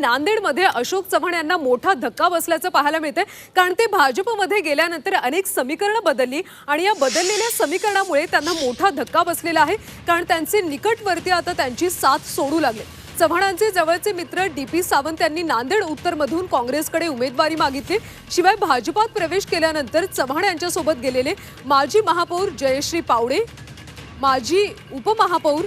नांदेडमध्ये अशोक चव्हाण यांना मोठा धक्का बसल्याचं पाहायला मिळतंय. कारण ते भाजपमध्ये गेल्यानंतर अनेक समीकरणं बदलली आणि या बदललेल्या समीकरणामुळे त्यांना मोठा धक्का बसलेला आहे. कारण त्यांचे निकटवर्ती आता त्यांची साथ सोडू लागले. चव्हाणांचे जवळचे मित्र डी पी सावंत यांनी नांदेड उत्तरमधून काँग्रेसकडे उमेदवारी मागितली. शिवाय भाजपात प्रवेश केल्यानंतर चव्हाण यांच्यासोबत गेलेले माजी महापौर जयश्री पावडे माजी उपमहापौर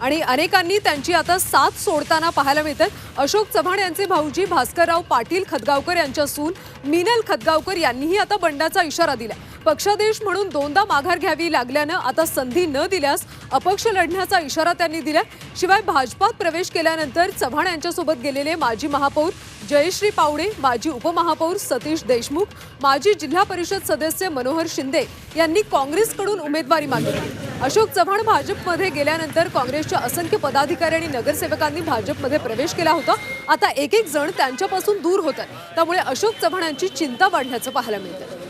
आणि अनेकांनी त्यांची आता साथ सोडताना पाहायला मिळतात अशोक चव्हाण यांचे भाऊजी भास्करराव पाटील खदगावकर यांच्या सून मिनल खदगावकर यांनीही आता बंडाचा इशारा दिला पक्षादेश म्हणून दोनदा माघार घ्यावी लागल्यानं आता संधी न दिल्यास अपक्ष लढण्याचा इशारा त्यांनी दिला शिवाय भाजपात प्रवेश केल्यानंतर चव्हाण यांच्यासोबत गेलेले माजी महापौर जयश्री पावडे माजी उपमहापौर सतीश देशमुख माजी जिल्हा परिषद सदस्य मनोहर शिंदे यांनी काँग्रेसकडून उमेदवारी मागितली. अशोक चव्हाण भाजपमध्ये गेल्यानंतर काँग्रेसच्या असंख्य पदाधिकारी आणि नगरसेवकांनी भाजपमध्ये प्रवेश केला होता. आता एक एक जण त्यांच्यापासून दूर होतात. त्यामुळे अशोक चव्हाणांची चिंता वाढल्याचं पाहायला मिळतं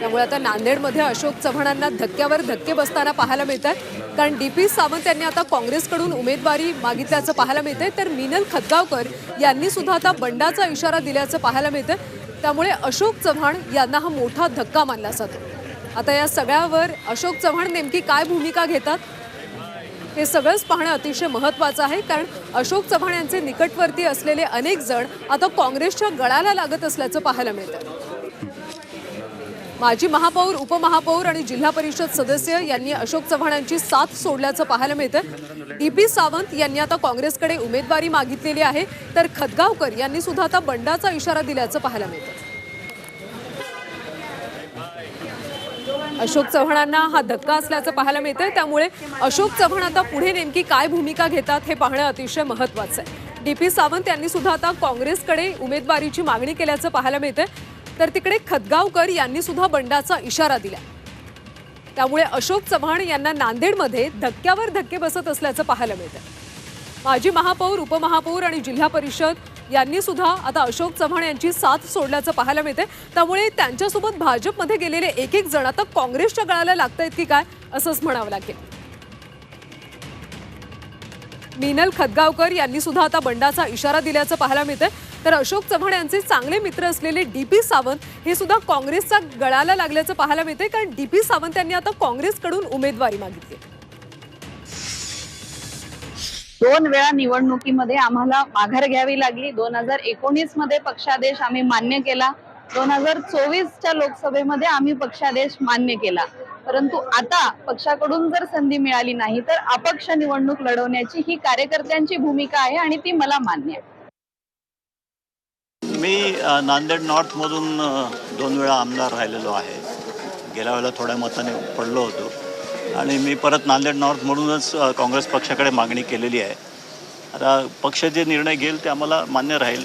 त्यामुळे आता नांदेडमध्ये अशोक चव्हाणांना धक्क्यावर धक्के बसताना पाहायला मिळतात कारण डी पी सावंत यांनी आता काँग्रेसकडून उमेदवारी मागितल्याचं पाहायला मिळतंय. तर मिनल खदगावकर यांनी सुद्धा आता बंडाचा इशारा दिल्याचं पाहायला मिळतं त्यामुळे अशोक चव्हाण यांना हा मोठा धक्का मानला जातो. आता या सगळ्यावर अशोक चव्हाण नेमकी काय भूमिका घेतात हे सगळंच पाहणं अतिशय महत्त्वाचं आहे. कारण अशोक चव्हाण यांचे निकटवर्ती असलेले अनेक जण आता काँग्रेसच्या गळाला लागत असल्याचं पाहायला मिळतं. माजी महापौर उपमहापौर आणि जिल्हा परिषद सदस्य यांनी अशोक चव्हाण यांची साथ सोडल्याचं पाहायला मिळतं. डी पी सावंत यांनी आता काँग्रेसकडे उमेदवारी मागितलेली आहे. तर खदगावकर यांनी सुद्धा आता बंडाचा इशारा दिल्याचं पाहायला मिळतं. अशोक चव्हाणांना हा धक्का असल्याचं पाहायला मिळतंय. त्यामुळे अशोक चव्हाण आता पुढे नेमकी काय भूमिका घेतात हे पाहणं अतिशय महत्वाचं आहे. डी पी सावंत यांनी सुद्धा आता काँग्रेसकडे उमेदवारीची मागणी केल्याचं पाहायला मिळतंय. तर तिकडे खदगावकर यांनी सुद्धा बंडाचा इशारा दिला त्यामुळे अशोक चव्हाण यांना नांदेडमध्ये धक्क्यावर धक्के बसत असल्याचं पाहायला मिळतं माजी महापौर उपमहापौर आणि जिल्हा परिषद यांनी सुद्धा आता अशोक चव्हाण यांची साथ सोडल्याचं पाहायला मिळते त्यामुळे त्यांच्यासोबत भाजपमध्ये गेलेले एक एक जण आता काँग्रेसच्या गळाला लागतायत की काय असंच म्हणावं लागेल. मीनल खदगावकर यांनी सुद्धा आता बंडाचा इशारा दिल्याचं पाहायला मिळतंय. तर अशोक चव्हाण यांचे चांगले मित्र असलेले डी पी सावंत हे सुद्धा काँग्रेसच्या गळाला लागल्याचं पाहायला मिळतंय. कारण डी पी सावंत यांनी आता काँग्रेसकडून उमेदवारी मागितली. दोन वेळा निवडणुकीमध्ये आम्हाला माघार घ्यावी लागली. दोन हजार एकोणीसमध्ये पक्षादेश आम्ही मान्य केला. दोन हजार चोवीसच्या लोकसभेमध्ये आम्ही पक्षादेश मान्य केला. परंतु आता पक्षाकडून जर संधी मिळाली नाही तर अपक्ष निवडणूक लढवण्याची ही कार्यकर्त्यांची भूमिका आहे आणि ती मला मान्य आहे. मी नांदेड नॉर्थमधून दोन वेळा आमदार राहिलेलो आहे. गेल्या वेळेला थोड्या मताने पडलो होतो. आणि मी परत नांदेड नॉर्थ म्हणूनच काँग्रेस पक्षाकडे मागणी केलेली आहे. आता पक्ष जे निर्णय घेईल ते आम्हाला मान्य राहील.